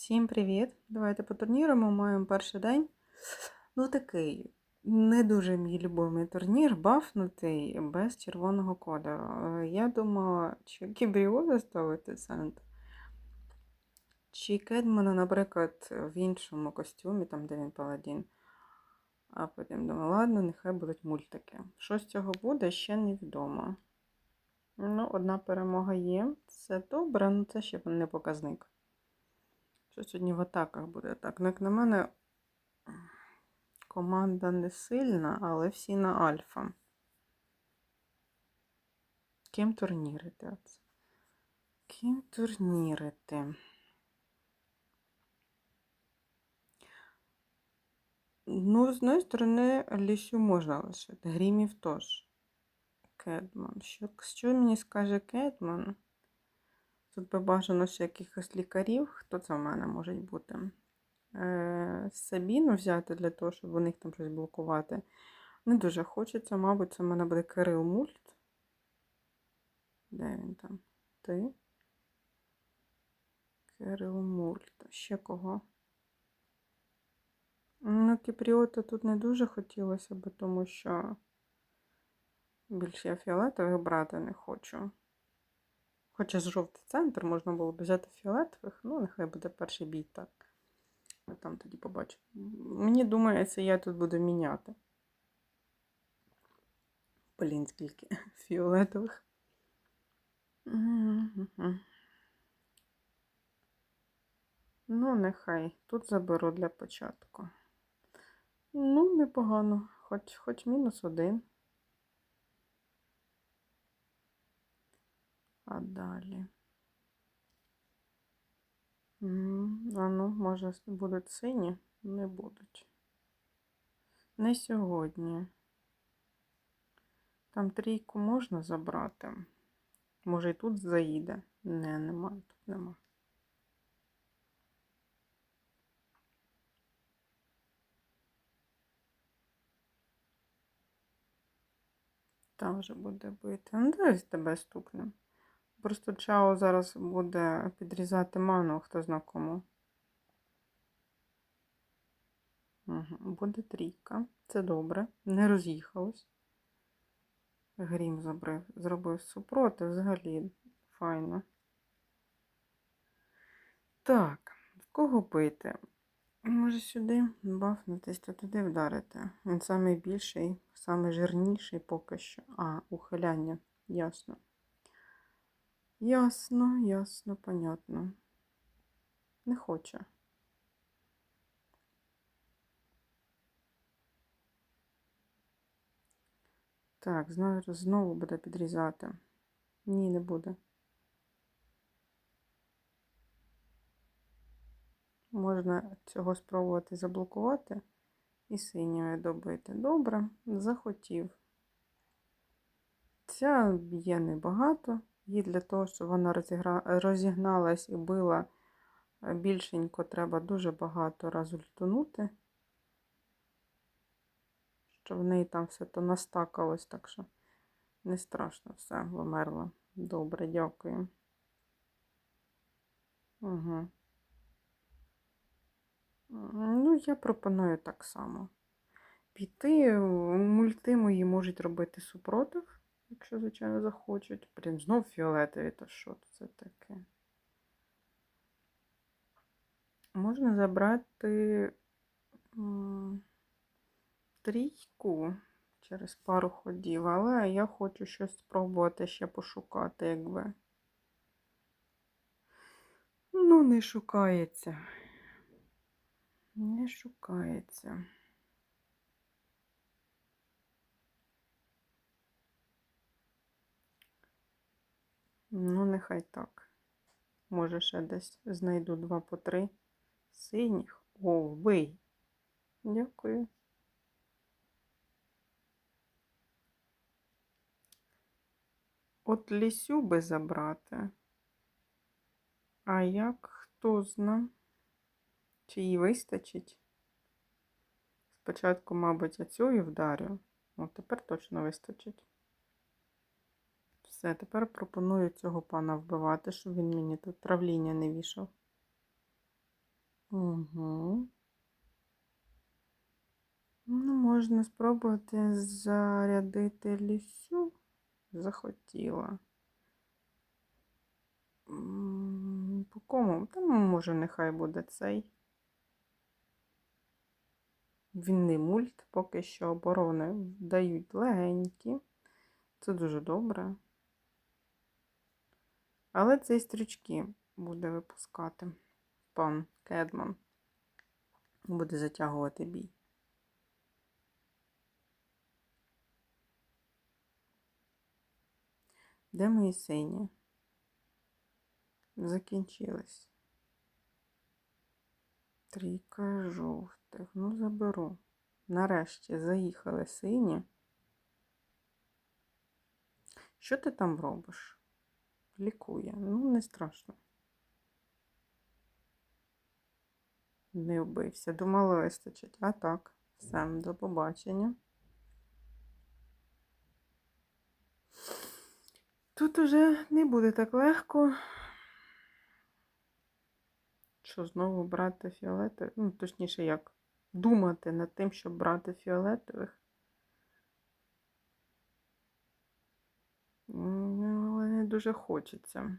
Всім привіт! Давайте по турніру. Маємо перший день. Ну, такий не дуже мій любимий турнір, бафнутий без червоного кольору. Е, Я думала, чи Кібріоза ставити центр, чи Кедмана, наприклад, в іншому костюмі, там, де він паладін. А потім думаю, ладно, нехай будуть мультики. Що з цього буде, ще невідомо. Ну, одна перемога є. Це добре, але це ще не показник. Що сьогодні в атаках буде так? Як на мене, команда не сильна, але всі на альфа. Ким турнірити? Ким турнірити? Ну, з одної сторони, лісю можна лишити. Грімів теж. Кедман. Що, що мені скаже Кедман? Тут би бажано ще якихось лікарів. Хто це в мене може бути? Е, Сабіну взяти для того, щоб у них там щось блокувати. Не дуже хочеться, мабуть, це в мене буде Кирил Мульт. Де він там? Ти? Кирил Мульт. Ще кого? Ну, Кіпріота тут не дуже хотілося б, тому що більше я фіолетових брати не хочу. Хоча з жовтий центр можна було б взяти фіолетових, ну, нехай буде перший бій так. Ми там тоді побачимо. Мені думається, я тут буду міняти. Блін, скільки фіолетових. Ну, нехай. Тут заберу для початку. Ну, непогано, хоч, хоч мінус один. А далі. А ну, може, будуть сині? Не будуть. Не сьогодні. Там трійку можна забрати. Може і тут заїде? Не, нема, тут нема. Там вже буде бити. Ну, давай тебе стукнемо. Просто Чао зараз буде підрізати ману, хто зна кому. Угу. Буде трійка. Це добре. Не роз'їхалось. Грім забрив, зробив супротив, взагалі файно. Так, в кого бити? Може сюди бафнутись, то туди вдарити. Він найбільший, найжирніший поки що. А, ухиляння, ясно. Ясно, ясно, понятно. Не хоче. Так, знову, буде підрізати. Ні, не буде. Можна цього спробувати заблокувати і синіми добити. Добре, захотів. Ця б'є небагато. Їй для того, щоб вона розігналась і била е, більшенько, треба дуже багато разу льтунути, щоб в неї там все то настакалось, так що не страшно все, вимерло. Добре, дякую. Угу. Ну, я пропоную так само. Піти, мульти мої можуть робити супротив якщо, звичайно, захочуть. Блін, знов фіолетові, то що це таке? Можна забрати трійку через пару ходів, але я хочу щось спробувати ще пошукати, якби. Ну, не шукається. Не шукається. Ну, нехай так. Може, ще десь знайду два по три синіх. О, вбий. Дякую. От лісю би забрати. А як хто зна, чи їй вистачить? Спочатку, мабуть, я цю вдарю. От тепер точно вистачить. Все, тепер пропоную цього пана вбивати, щоб він мені тут травління не вішав. Угу. Ну, можна спробувати зарядити лісю. Захотіла. По кому? Та, ну, може, нехай буде цей. Вінний мульт, поки що оборони дають легенькі. Це дуже добре. Але цей стрічки буде випускати. Пан Кедман буде затягувати бій. Де мої сині? Закінчились. Трійка жовтих. Ну, заберу. Нарешті заїхали сині. Що ти там робиш? Лікує. Ну, не страшно. Не вбився. Думала, вистачить. А так, все, до побачення. Тут уже не буде так легко. Що знову брати фіолетових? Ну, точніше, як думати над тим, щоб брати фіолетових. Не дуже хочеться.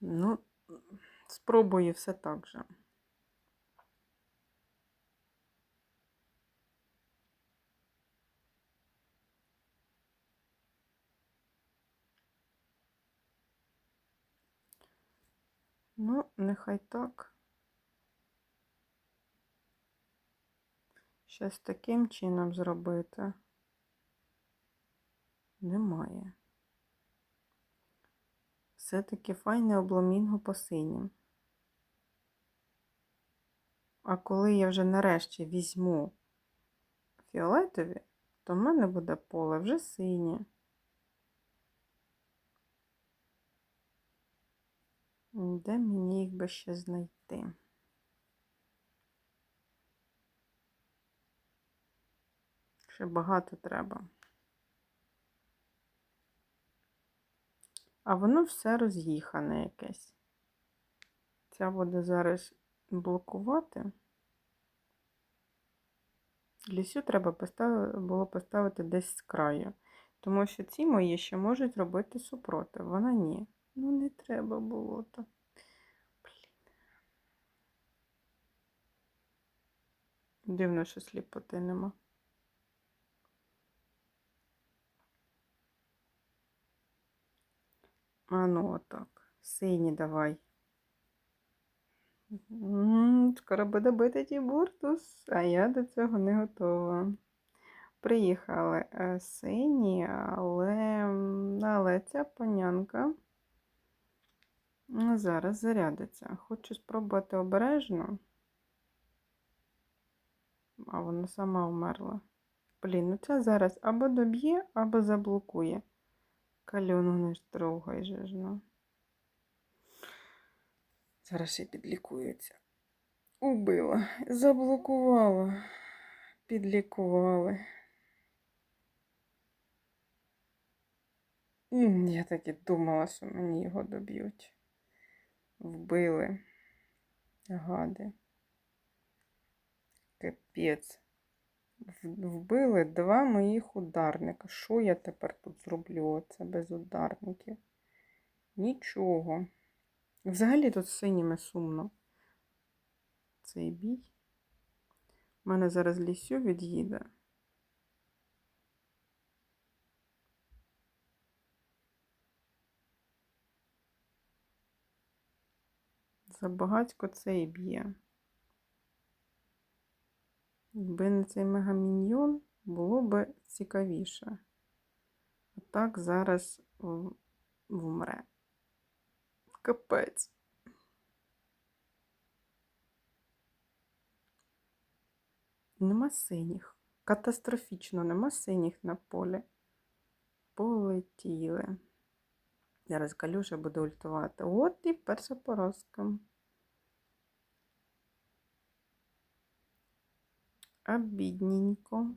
Ну, спробую все так же. Ну, нехай так. Щось таким чином зробити немає. Все-таки файне обламінго по синім. А коли я вже нарешті візьму фіолетові, то в мене буде поле вже синє. Де мені їх би ще знайти? Ще багато треба. А воно все роз'їхане якесь. Ця буде зараз блокувати. Лісю треба поставити, було поставити десь з краю. Тому що ці мої ще можуть робити супротив. Вона ні. Ну, не треба було то. Блін. Дивно, що сліпоти нема. А ну отак. Сині давай. Скоро буде бити Тібуртус, а я до цього не готова. Приїхали е, сині, але, але ця панянка зараз зарядиться. Хочу спробувати обережно. А вона сама вмерла. Блін, ну ця зараз або доб'є, або заблокує. Кальону не трогай же ж, ну. Зараз ще підлікується. Убила. Заблокувала. Підлікували. Я так і думала, що мені його доб'ють. Вбили. Гади. Капець. Вбили два моїх ударника. Що я тепер тут зроблю? Оце без ударників? Нічого. Взагалі тут синіми сумно. Цей бій. У мене зараз лісю від'їде. Забагацько це і б'є. Якби не цей мегаміньйон, було б цікавіше. А так зараз вмре. Капець. Нема синіх. Катастрофічно нема синіх на полі. Полетіли. Зараз Калюша буде ультувати. От і перша поразка. Обідненько.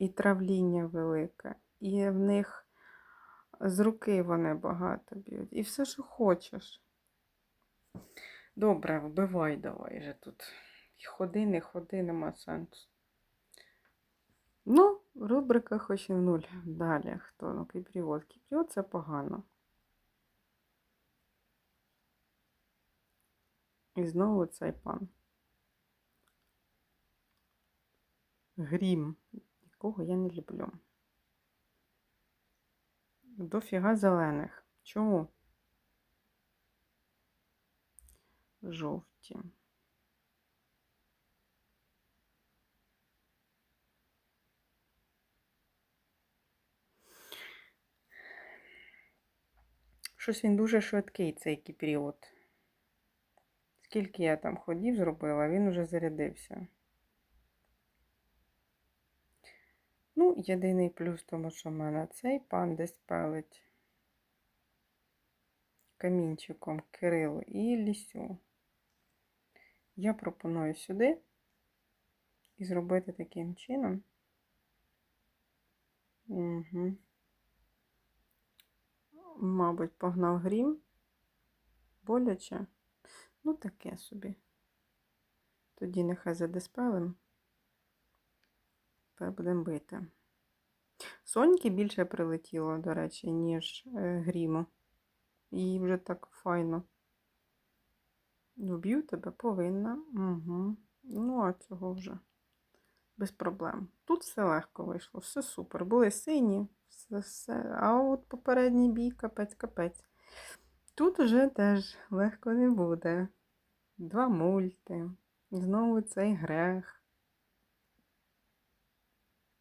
і травління велике, і в них з руки вони багато б'ють. І все, що хочеш. Добре, вбивай давай же тут. Ходи, не ходи, нема сенсу. Ну, рубрика хоч і в нуль. Далі хто? Ну, кіпріот. Кіпріот це погано. І знову цей пан. Грім, якого я не люблю. Дофіга зелених. Чому? Жовті. Щось він дуже швидкий, цей кіпріот. Скільки я там ходів зробила, він уже зарядився. Ну, єдиний плюс тому, що в мене цей пан десь пелить камінчиком Кирилу і лісю. Я пропоную сюди і зробити таким чином. Угу. Мабуть, погнав грім. Боляче. Ну, таке собі. Тоді нехай задиспелим. Тепер будемо бити. Соньки більше прилетіло, до речі, ніж е, гріму. Їй вже так файно. Вб'ю тебе повинна. Угу. Ну, а цього вже без проблем. Тут все легко вийшло, все супер. Були сині, все, все. а от попередній бій капець-капець. Тут уже теж легко не буде. Два мульти. Знову цей грех.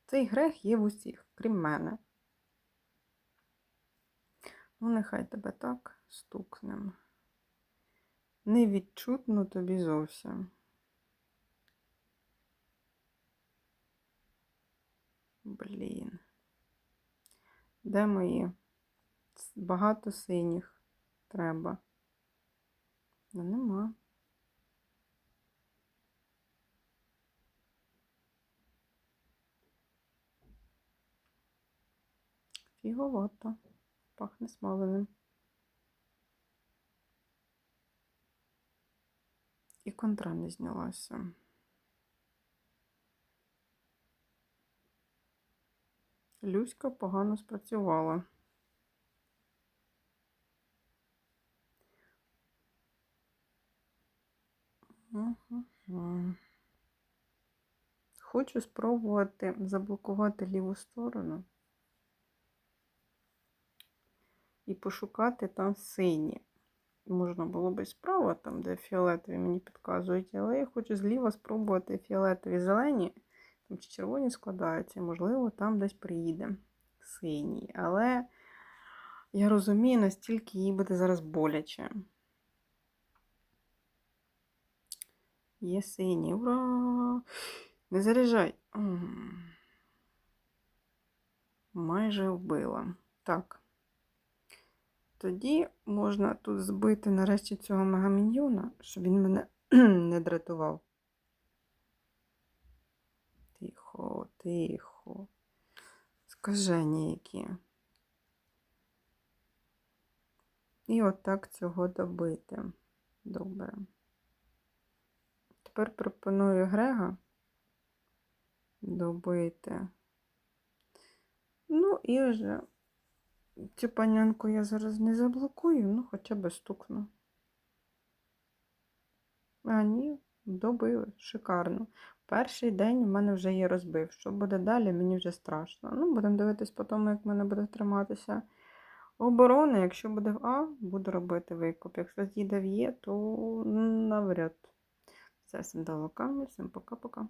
Цей грех є в усіх, крім мене. Ну, нехай тебе так стукнем. Невідчутно тобі зовсім. Блін. Де мої? Багато синіх треба. Ну, нема. Фіговато. Пахне смоленим. І контра не знялася. Люська погано спрацювала. Хочу спробувати заблокувати ліву сторону і пошукати там сині. Можна було б і справа, там, де фіолетові мені підказують, але я хочу зліва спробувати фіолетові зелені, там чи червоні складаються, можливо, там десь приїде синій. Але я розумію, настільки їй буде зараз боляче. Є синій. Ура! Не заряджай. Майже вбила. Так. Тоді можна тут збити нарешті цього мегаміньйона, щоб він мене не дратував. Тихо, тихо. Скажені які. І отак цього добити. Добре. Тепер пропоную Грега добити. Ну і вже цю панянку я зараз не заблокую, ну хоча б стукну. А ні, добили, шикарно. Перший день в мене вже є розбив. Що буде далі, мені вже страшно. Ну, будемо дивитись по тому, як в мене буде триматися оборона. Якщо буде в А, буду робити викуп. Якщо з'їде в Є, то навряд. Все, всім до локами, всім пока-пока.